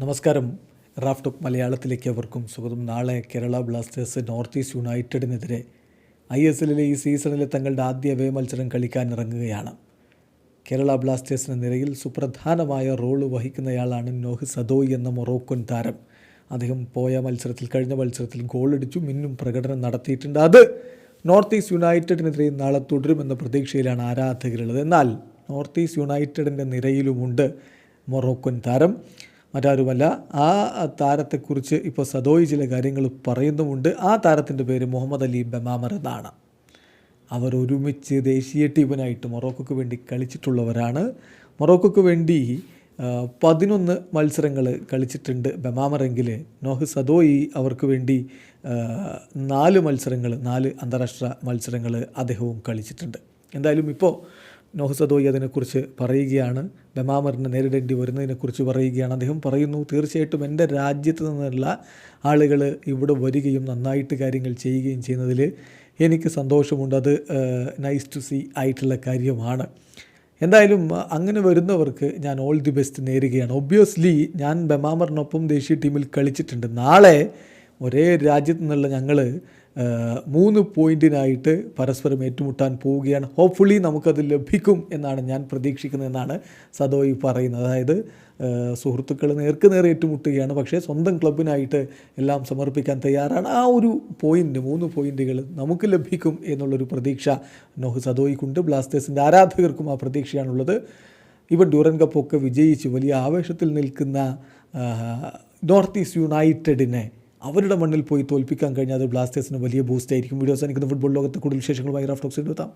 നമസ്കാരം. Raf talk മലയാളത്തിലേക്ക് അവർക്കും സ്വാഗതം. നാളെ കേരള ബ്ലാസ്റ്റേഴ്സ് നോർത്ത് ഈസ്റ്റ് യുണൈറ്റഡിനെതിരെ ഐ എസ് എല്ലിലെ ഈ സീസണിലെ തങ്ങളുടെ ആദ്യ അവേ മത്സരം കളിക്കാൻ ഇറങ്ങുകയാണ് കേരള ബ്ലാസ്റ്റേഴ്സിന് നിരയിൽ സുപ്രധാനമായ റോൾ വഹിക്കുന്നയാളാണ് നോഹ് സദോയ് എന്ന മൊറോക്കൻ താരം. അദ്ദേഹം പോയ മത്സരത്തിൽ കഴിഞ്ഞ മത്സരത്തിൽ ഗോളടിച്ചു മിന്നും പ്രകടനം നടത്തിയിട്ടുണ്ട്. അത് നോർത്ത് ഈസ്റ്റ് യുണൈറ്റഡിനെതിരെ നാളെ തുടരുമെന്ന പ്രതീക്ഷയിലാണ് ആരാധകരുള്ളത്. എന്നാൽ നോർത്ത് ഈസ്റ്റ് യുണൈറ്റഡിന്റെ നിരയിലുമുണ്ട് മൊറോക്കൻ താരം. മറ്റാരുമല്ല ആ താരത്തെക്കുറിച്ച് ഇപ്പോൾ സദോയി ചില കാര്യങ്ങൾ പറയുന്നുമുണ്ട്. ആ താരത്തിന്റെ പേര് മുഹമ്മദ് അലി ബമാമർ എന്നാണ്. അവർ ഒരുമിച്ച് ദേശീയ ടീമിനായിട്ട് മൊറോക്കോക്ക് വേണ്ടി കളിച്ചിട്ടുള്ളവരാണ്. മൊറോക്കോക്ക് വേണ്ടി പതിനൊന്ന് മത്സരങ്ങൾ കളിച്ചിട്ടുണ്ട് ബമാമറെങ്കിൽ നോഹ് സദോയി അവർക്ക് വേണ്ടി നാല് മത്സരങ്ങൾ നാല് അന്താരാഷ്ട്ര മത്സരങ്ങൾ അദ്ദേഹവും കളിച്ചിട്ടുണ്ട്. എന്തായാലും ഇപ്പോൾ നോഹ് സദോയി അതിനെക്കുറിച്ച് പറയുകയാണ്. ബമാമറിനെ നേരിടേണ്ടി വരുന്നതിനെക്കുറിച്ച് പറയുകയാണ്. അദ്ദേഹം പറയുന്നു തീർച്ചയായിട്ടും എന്റെ രാജ്യത്ത് നിന്നുള്ള ആളുകൾ ഇവിടെ വരികയും നന്നായിട്ട് കാര്യങ്ങൾ ചെയ്യുകയും ചെയ്യുന്നതിൽ എനിക്ക് സന്തോഷമുണ്ട്. അത് നൈസ് ടു സീ ആയിട്ടുള്ള കാര്യമാണ്. എന്തായാലും അങ്ങനെ വരുന്നവർക്ക് ഞാൻ ഓൾ ദി ബെസ്റ്റ് നേരുകയാണ്. ഒബ്വിയസ്ലി ഞാൻ ബമാമറിനൊപ്പം ദേശീയ ടീമിൽ കളിച്ചിട്ടുണ്ട്. നാളെ ഒരേ രാജ്യത്തു നിന്നുള്ള ഞങ്ങൾ മൂന്ന് പോയിന്റിനായിട്ട് പരസ്പരം ഏറ്റുമുട്ടാൻ പോവുകയാണ്. ഹോപ്പ്ഫുള്ളി നമുക്കത് ലഭിക്കും എന്നാണ് ഞാൻ പ്രതീക്ഷിക്കുന്നതെന്നാണ് സദോയി പറയുന്നത്. അതായത് സുഹൃത്തുക്കൾ നേർക്ക് നേരെ ഏറ്റുമുട്ടുകയാണ്. പക്ഷേ സ്വന്തം ക്ലബിനായിട്ട് എല്ലാം സമർപ്പിക്കാൻ തയ്യാറാണ്. ആ ഒരു പോയിന്റ് മൂന്ന് പോയിന്റുകൾ നമുക്ക് ലഭിക്കും എന്നുള്ളൊരു പ്രതീക്ഷ നോഹ് സദോയിക്കുണ്ട്. ബ്ലാസ്റ്റേഴ്സിന്റെ ആരാധകർക്കും ആ പ്രതീക്ഷയാണുള്ളത്. ഇവൻ ഡ്യൂറൻ കപ്പൊക്കെ വിജയിച്ച് വലിയ ആവേശത്തിൽ നിൽക്കുന്ന നോർത്ത് ഈസ്റ്റ് യുണൈറ്റഡിനെ അവരുടെ മണ്ണിൽ പോയി തോൽപ്പിക്കാൻ കഴിഞ്ഞാൽ അത് ബ്ലാസ്റ്റേഴ്സിന് വലിയ ബൂസ്റ്റ് ആയിരിക്കും. വീഡിയോസ് എനിക്ക് ഫുട്ബോൾ ലോകത്ത് കൂടുതൽ വിശേഷങ്ങളുമായി റാഫ്റ്റോക്സിന്റെ എത്താം